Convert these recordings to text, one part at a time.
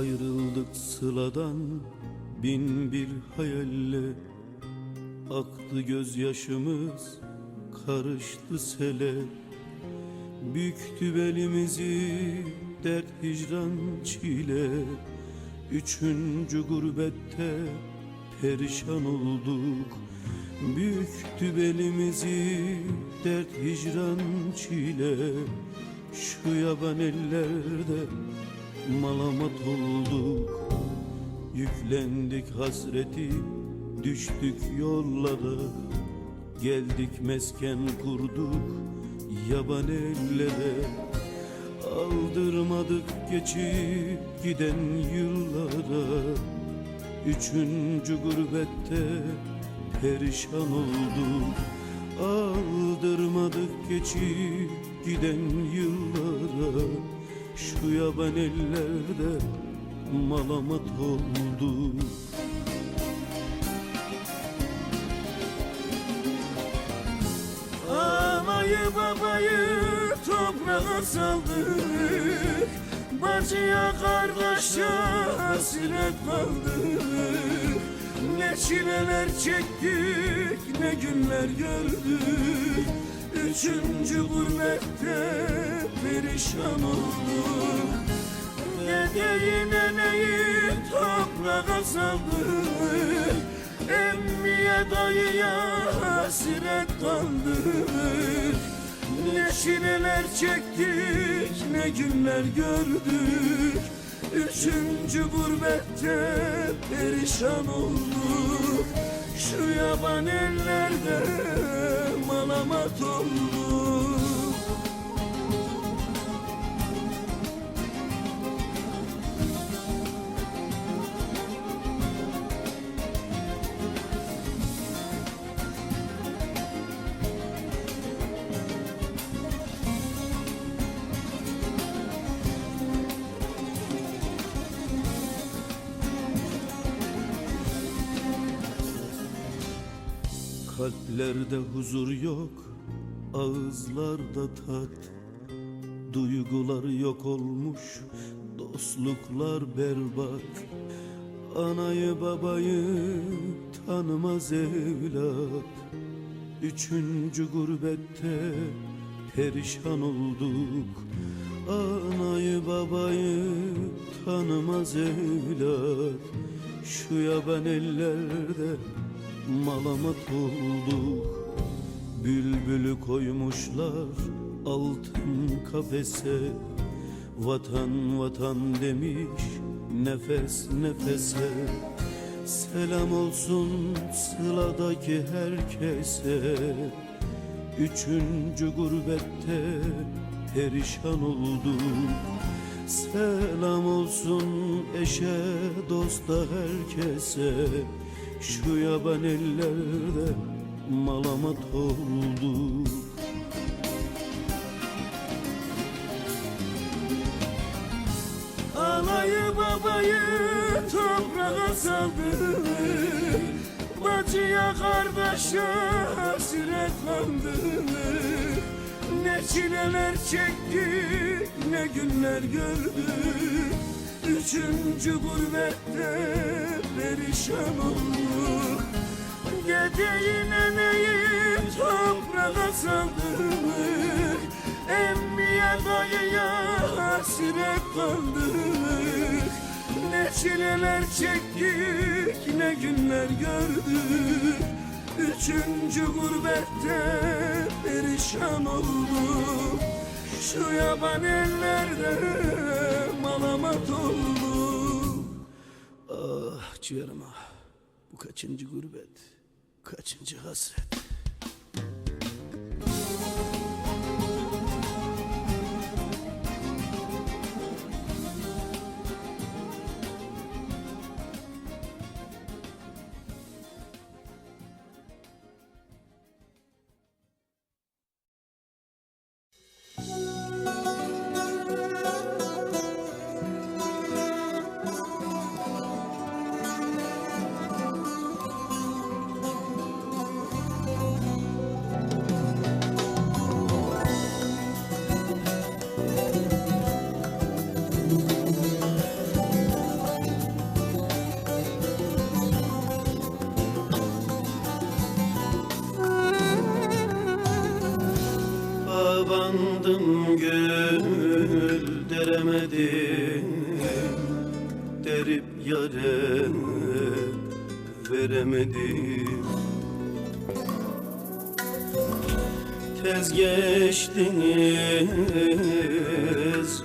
Ayrıldık sıladan bin bir hayalle. Aktı gözyaşımız karıştı sele. Büktü belimizi dert hicran çile. Üçüncü gurbette perişan olduk. Büktü belimizi dert hicran çile. Şu yaban ellerde malamat olduk Yüklendik hasreti düştük yollara. Geldik mesken kurduk yaban ellere. Aldırmadık geçip giden yıllara. Üçüncü gurbette perişan olduk. Aldırmadık geçip giden yıllara Şu yaban ellerde malamat olduk Anayı babayı toprağa saldık. Bacıya kardeşe hasret kaldık. Ne çileler çektik ne günler gördük. Üçüncü gurbette perişan olduk Dedeyi neneyi toprağa saldık Emmiye dayıya hasret kaldık Ne çileler çektik ne günler gördük. Üçüncü gurbette perişan olduk. Şu yaban ellerde malamat olduk Kalplerde huzur yok, ağızlarda tat. Duygular yok olmuş, dostluklar berbat. Anayı babayı tanımaz evlat. Üçüncü gurbette perişan olduk. Anayı babayı tanımaz evlat. Şu yaban ellerde malamat olduk Bülbülü koymuşlar altın kafese. Vatan vatan demiş nefes nefese. Selam olsun sıladaki herkese. Üçüncü gurbette perişan olduk. Selam olsun eşe dosta herkese Şu yaban ellerde malamat olduk. Anayı babayı toprağa saldık Bacıya kardeşe hasret kaldık Ne çileler çektik ne günler gördük. Üçüncü gurbette perişan olduk Dedeyi neneyi toprağa saldık Emmiye dayıya hasret kaldık Ne çileler çektik ne günler gördük. Üçüncü gurbette perişan olduk. Şu yaban ellerde malamat olduk. Ah ciğerim ah. Bu kaçıncı gurbet Kaçıncı hasret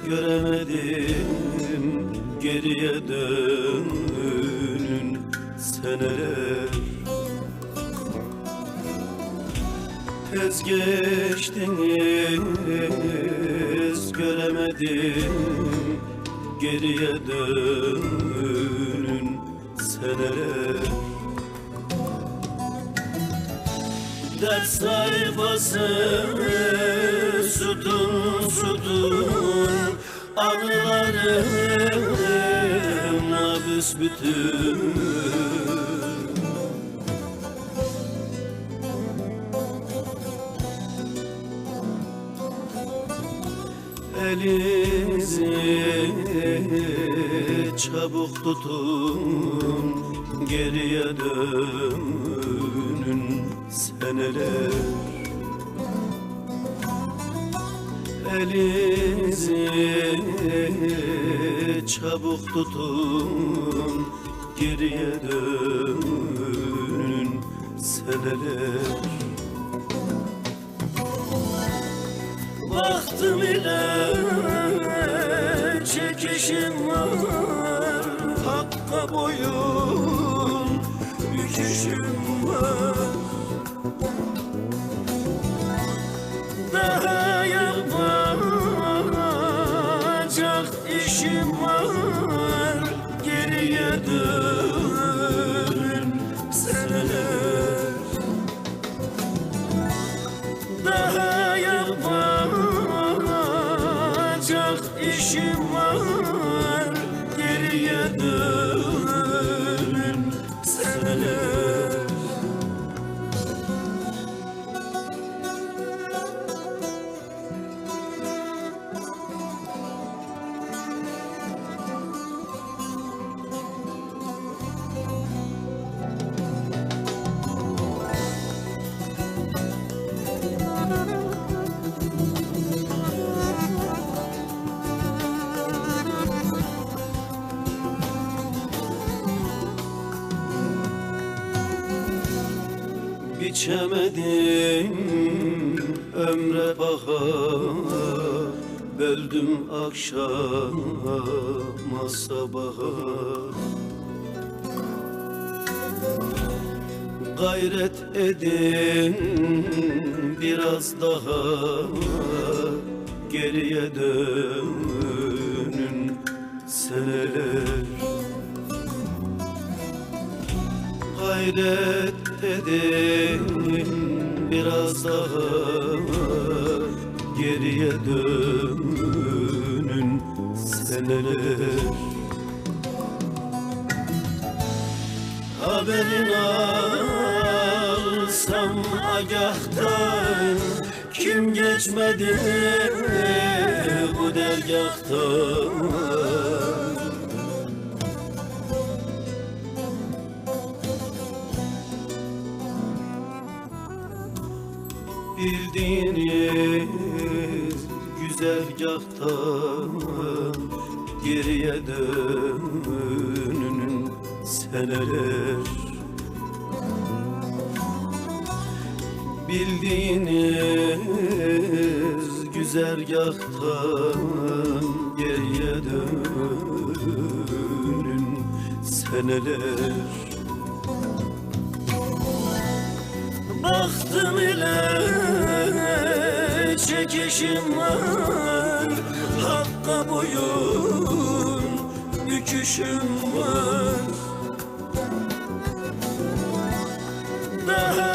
göremedim Geriye dönün seneler. Tez geçtiniz göremedim Geriye dönün seneler. Ders sayfası sütun sütun Anılarımla büsbütün Elinizi çabuk tutun Geriye dönün seneler Elinizi çabuk tutun Geriye dönün seneler. Baktım ile çekişim var Hakka boyun büküşüm var. Daha Biçemedim ömre bahar Böldüm akşama sabaha Gayret edin biraz daha Geriye dönün seneler. Gayret edin biraz daha Geriye dönün seneler. Haberin alsam agahtan Kim geçmedi bu dergahtan Bildiğiniz güzergahtan Geriye dönün seneler. Bildiğiniz güzergahtan Geriye dönün seneler. Baktım ile çekişim var. Hakka boyun büküşüm var. Daha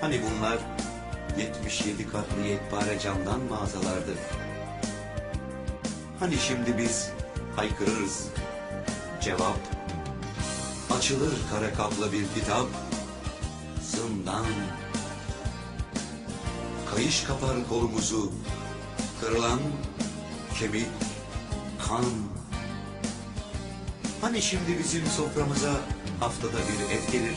Hani bunlar 77 katlı yekpare camdan mağazalardı. Hani şimdi biz haykırırız. Cevap Açılır kara kaplı bir kitap Zindan Kayış kapar kolumuzu Kırılan kemik Kan Hani şimdi bizim soframıza Haftada bir et gelir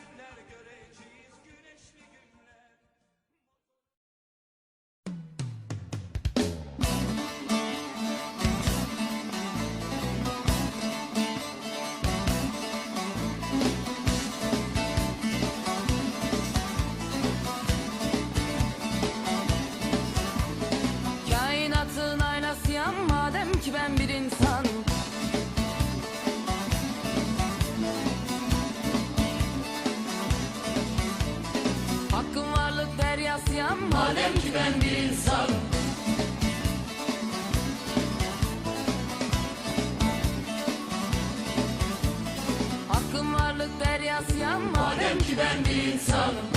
ki ben bir insan. Hakkın varlık deryasıyam madem ki ben bir insan. Hakkın varlık deryasıyam madem ki ben bir insanım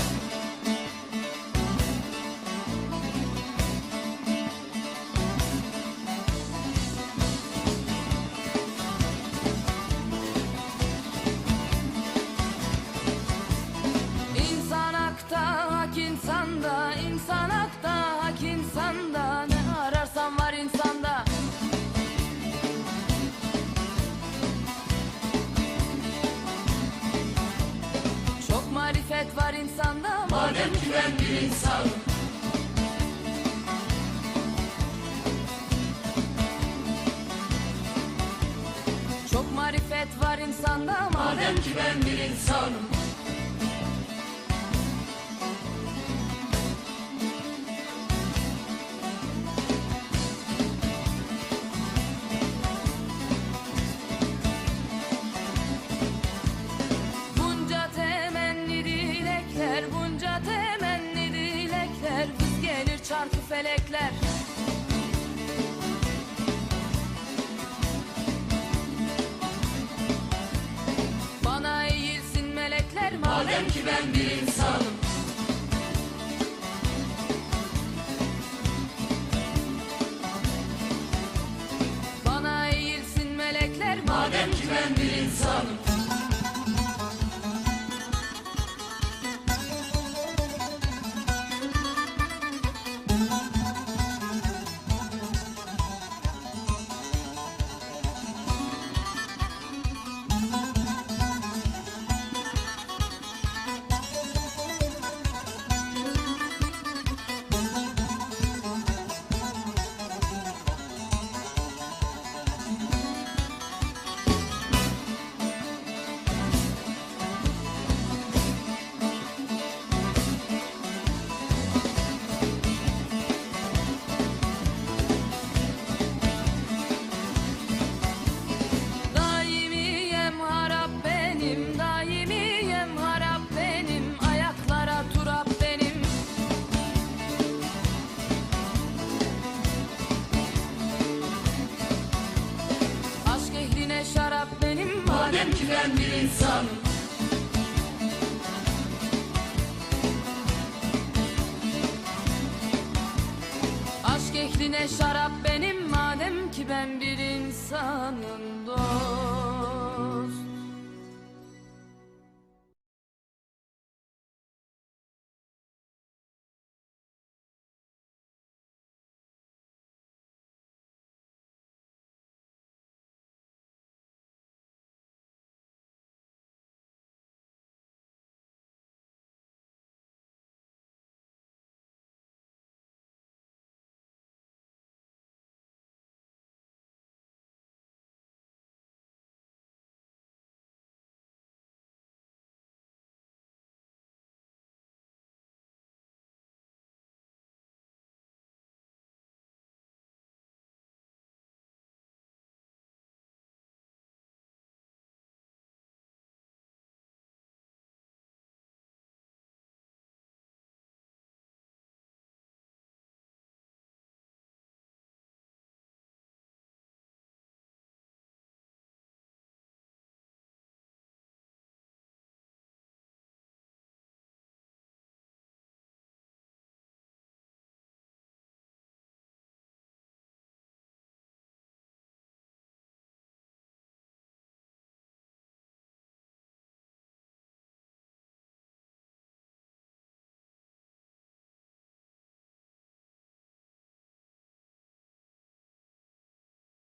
insan da madem ki ben bir insanım. Bunca temenni dilekler, bunca temenni dilekler. Kız çarpı felekler. Ben bir insanım